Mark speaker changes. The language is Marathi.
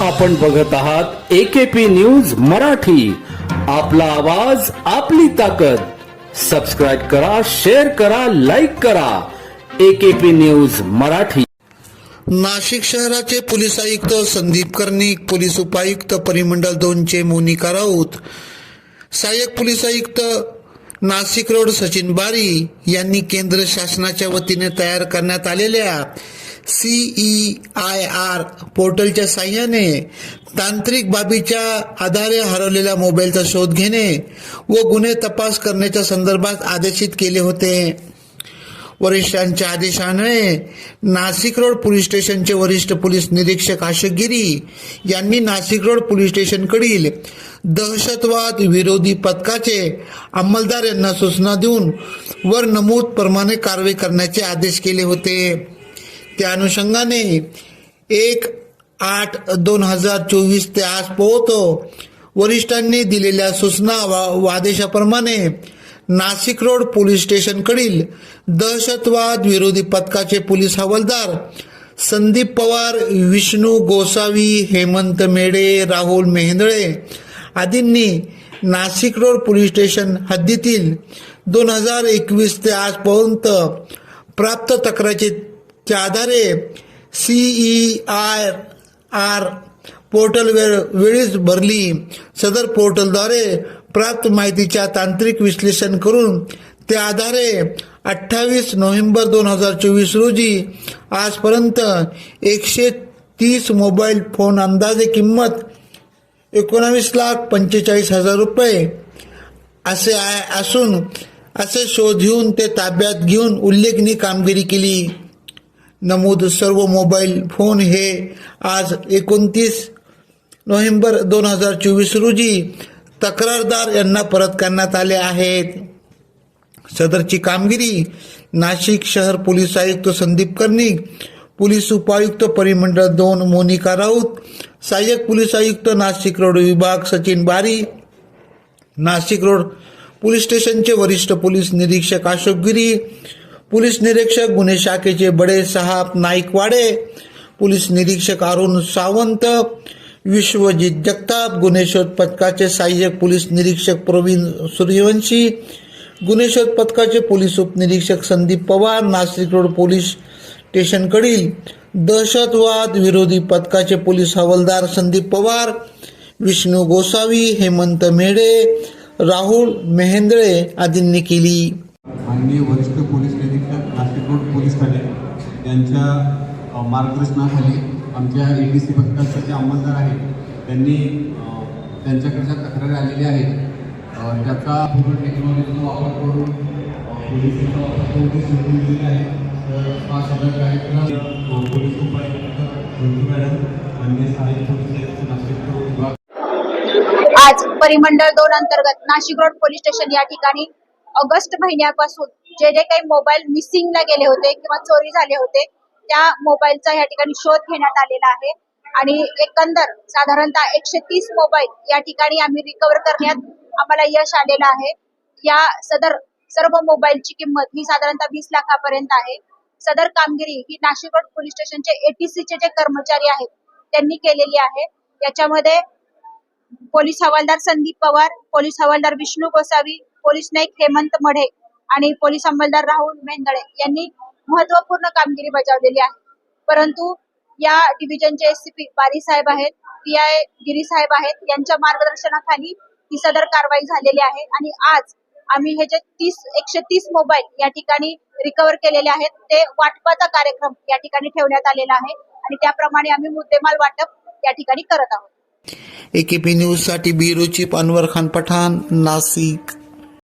Speaker 1: आपण बघत आहात एकेपी न्यूज मराठी. आपला आवाज आपली ताकद. सबस्क्राईब करा शेअर करा लाईक करा. AKP news Marathi.
Speaker 2: नाशिक शहराचे पोलीस आयुक्त संदीप कर्णिक पोलीस उपायुक्त परिमंडल दोनचे मोनिका राऊत सहाय्यक पोलीस आयुक्त नाशिक रोड सचिन बारी यांनी केंद्र शासनाच्या वतीने तयार करण्यात आलेल्या सी ई आय आर पोर्टलच्या साह्याने तांत्रिक बाबीच्या आधारे हरवलेल्या मोबाईलचा शोध घेणे व गुन्हे तपास करण्याच्या संदर्भात आदेशित केले होते. वरिष्ठांच्या आदेशान्वये नाशिक रोड पोलीस स्टेशनचे वरिष्ठ पोलीस निरीक्षक अशोक गिरी यांनी नाशिक रोड पोलीस स्टेशनकडील दहशतवाद विरोधी पथकाचे अंमलदार यांना सूचना देऊन वर नमूद प्रमाणे कारवाई करण्याचे आदेश केले होते. त्या अनुषंगाने एक आठ दोन हजार चोवीस ते आज पोहतो वरिष्ठांनी दिलेल्या सूचना वा वादेशाप्रमाणे नाशिक रोड पोलीस स्टेशनकडील दहशतवाद विरोधी पथकाचे पोलीस हवालदार संदीप पवार विष्णू गोसावी हेमंत मेढे राहुल मेहेंदळे आदींनी नाशिक रोड पोलीस स्टेशन हद्दीतील दोन हजार एकवीस ते आजपर्यंत प्राप्त च्या आधारे सीई आय आर पोर्टल वेळ वेळीच भरली. सदर पोर्टलद्वारे प्राप्त माहितीच्या तांत्रिक विश्लेषण करून त्या आधारे अठ्ठावीस नोव्हेंबर दोन हजार चोवीस रोजी आजपर्यंत एकशे तीस मोबाईल फोन अंदाजे किंमत एकोणावीस लाख पंचेचाळीस हजार रुपये असे आहे असून असे शोध घेऊन ते ताब्यात घेऊन उल्लेखनीय कामगिरी केली. नमूद सर्व मोबाईल फोन हे आज एकोणतीस नोव्हेंबर दोन हजार चोवीस रोजी तक्रारदार यांना परत करण्यात आले आहेत. सदरची कामगिरी नाशिक शहर पोलीस आयुक्त संदीप कर्णिक पोलीस उपायुक्त परिमंडळ दोन मोनिका राऊत सहाय्यक पोलीस आयुक्त नाशिक रोड विभाग सचिन बारी नाशिक रोड पोलीस स्टेशनचे वरिष्ठ पोलीस निरीक्षक अशोक गिरी पोलीस निरीक्षक गुन्हे शाखेचे बडे साहेब नाईकवाडे पोलीस निरीक्षक अरुण सावंत विश्वजित जगताप गुन्हे शोध पथकाचे सहाय्यक पोलीस निरीक्षक प्रवीण सूर्यवंशी गुन्हे शोध पथकाचे पोलीस उपनिरीक्षक संदीप पवार नाशिक रोड पोलीस स्टेशनकडील दहशतवाद विरोधी पथकाचे पोलीस हवालदार संदीप पवार विष्णू गोसावी हेमंत मेढे राहुल मेहेंद्रे आदींनी केली.
Speaker 3: माननीय वरिष्ठ पोलीस निरीक्षक नाशिक रोड पोलीस ठाणे यांच्या मार्गदर्शनाखाली आमच्या ए डी सी पथकाचे जे अंमलदार आहेत त्यांनी त्यांच्याकडच्या तक्रारी आलेल्या आहेत. त्याचा पूर्ण टेक्नॉलॉजीचा वापर करून पोलिसांचा वापर करून ते तर हा सगळा कार्यक्रम पोलीस उपायुक्त मॅडम माननीय सहाय्यक पोलीस नाशिक रोड
Speaker 4: आज परिमंडळ दोन अंतर्गत नाशिक रोड पोलीस स्टेशन या ठिकाणी ऑगस्ट महिन्यापासून जे जे काही मोबाईल मिसिंगला गेले होते किंवा चोरी झाले होते त्या मोबाईलचा या ठिकाणी शोध घेण्यात आलेला आहे. आणि एकंदर साधारणतः एकशे तीस मोबाईल या ठिकाणी आम्ही रिकवर करण्यात आम्हाला यश आलेलं आहे. या सदर सर्व मोबाईलची किंमत ही साधारणतः वीस लाखापर्यंत आहे. सदर कामगिरी ही नाशिक रोड पोलीस स्टेशनचे एटीसीचे जे कर्मचारी आहेत त्यांनी केलेली आहे. याच्यामध्ये पोलीस हवालदार संदीप पवार पोलीस हवालदार विष्णू गोसावी पोलीस नाईक हेमंत मढे आणि पोलीस अंमलदार राहुल मेंदळे यांनी महत्त्वपूर्ण कामगिरी बजावलेली आहे. परंतु या डिव्हिजनचे एसीपी बारी साहेब आहेत पी आय गिरी साहेब आहेत यांच्या मार्गदर्शनाखाली ही सदर कारवाई झालेली आहे आणि आज आम्ही हे जे तीस एकशे तीस मोबाईल या ठिकाणी रिकव्हर केलेले आहेत ते वाटपाचा कार्यक्रम या ठिकाणी ठेवण्यात आलेला आहे आणि त्याप्रमाणे आम्ही मुद्देमाल वाटप या ठिकाणी करत आहोत.
Speaker 2: एकेपी न्यूजसाठी ब्युरो चीफ अनवर खान पठाण नाशिक